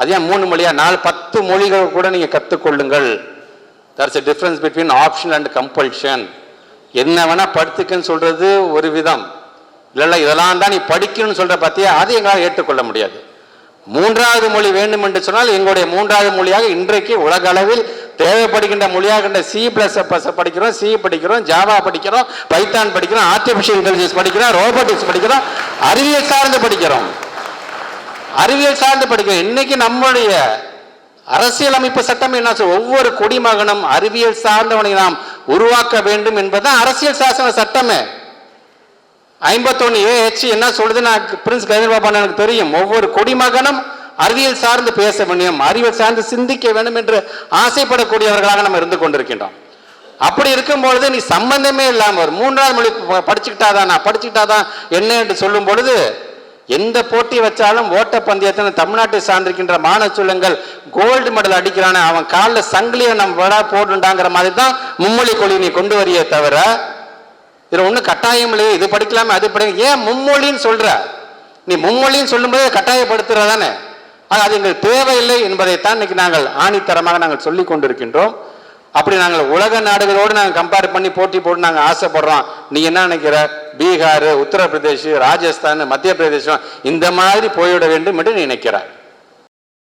அதே மூணு மொழியா? நாலு பத்து மொழிகள் கூட நீங்கள் கற்றுக்கொள்ளுங்கள் that's a difference between option and compulsion என்ன வேணால் படுத்துக்குன்னு சொல்கிறது ஒரு விதம். இல்லைல்ல இதெல்லாம் தான் நீ படிக்கணும்னு சொல்கிற பத்தியா? அது எங்களால் ஏற்றுக்கொள்ள முடியாது. மூன்றாவது மொழி வேண்டும் என்று சொன்னால் எங்களுடைய மூன்றாவது மொழியாக இன்றைக்கு உலக அளவில் தேவைப்படுகின்ற மொழியாக சி பிளஸ் படிக்கிறோம் சி படிக்கிறோம் ஜாவா படிக்கிறோம் பைத்தான் படிக்கிறோம் ஆர்டிஃபிஷியல் இன்டெலிஜென்ஸ் படிக்கிறோம் ரோபோட்டிக்ஸ் படிக்கிறோம் அறிவியல் சார்ந்து படிக்கிறோம். அறிவியல் சார்ந்து படிக்கும் இன்னைக்கு நம்முடைய அரசியலமைப்பு சட்டம் என்ன சொல்லும்? ஒவ்வொரு குடிமகனும் அறிவியல் சார்ந்தவனை நாம் உருவாக்க வேண்டும் என்பதுதான் அரசியல் சாசன சட்டமே. ஐம்பத்தொன்னு ஏஹெச் என்ன சொல்லுது நான் பிரின்ஸ் கதிர் பாபா எனக்கு தெரியும். ஒவ்வொரு குடிமகனும் அறிவியல் சார்ந்து பேச வேண்டும் அறிவியல் சார்ந்து சிந்திக்க வேண்டும் என்று ஆசைப்படக்கூடியவர்களாக நம்ம இருந்து கொண்டிருக்கின்றோம். அப்படி இருக்கும்பொழுது நீ சம்பந்தமே இல்லாமல் ஒரு மூன்றாவது மொழி படிச்சுக்கிட்டாதான்? நான் படிச்சுக்கிட்டாதான் என்ன என்று சொல்லும் பொழுது எந்த போட்டி வச்சாலும் பந்தயத்தை தமிழ்நாட்டை சார்ந்திருக்கின்ற மாணவ சொல்லுங்கள் கோல்டு மெடல் அடிக்கிறானே அவன் காலில் சங்கிலியை நம்ம விடா போடுண்டாங்கிற மாதிரி தான் மும்மொழி கொள்கை நீ கொண்டு வரியே தவிர இதில் ஒன்றும் கட்டாயம் இல்லையே இது படிக்கலாமே அது படிக்க ஏன் மும்மொழின்னு சொல்கிற நீ மும்மொழின்னு சொல்லும்போது கட்டாயப்படுத்துகிற தானே அது எங்களுக்கு தேவையில்லை என்பதைத்தான் இன்னைக்கு நாங்கள் ஆணித்தரமாக நாங்கள் சொல்லி கொண்டிருக்கின்றோம். அப்படி நாங்கள் உலக நாடுகளோடு நாங்கள் கம்பேர் பண்ணி போட்டி போட்டு நாங்கள் ஆசைப்படுறோம். நீ என்ன நினைக்கிற? பீகார் உத்தரப்பிரதேஷ் ராஜஸ்தான் மத்திய பிரதேசம் இந்த மாதிரி போய்விட வேண்டும் என்று நீ நினைக்கிறாய்.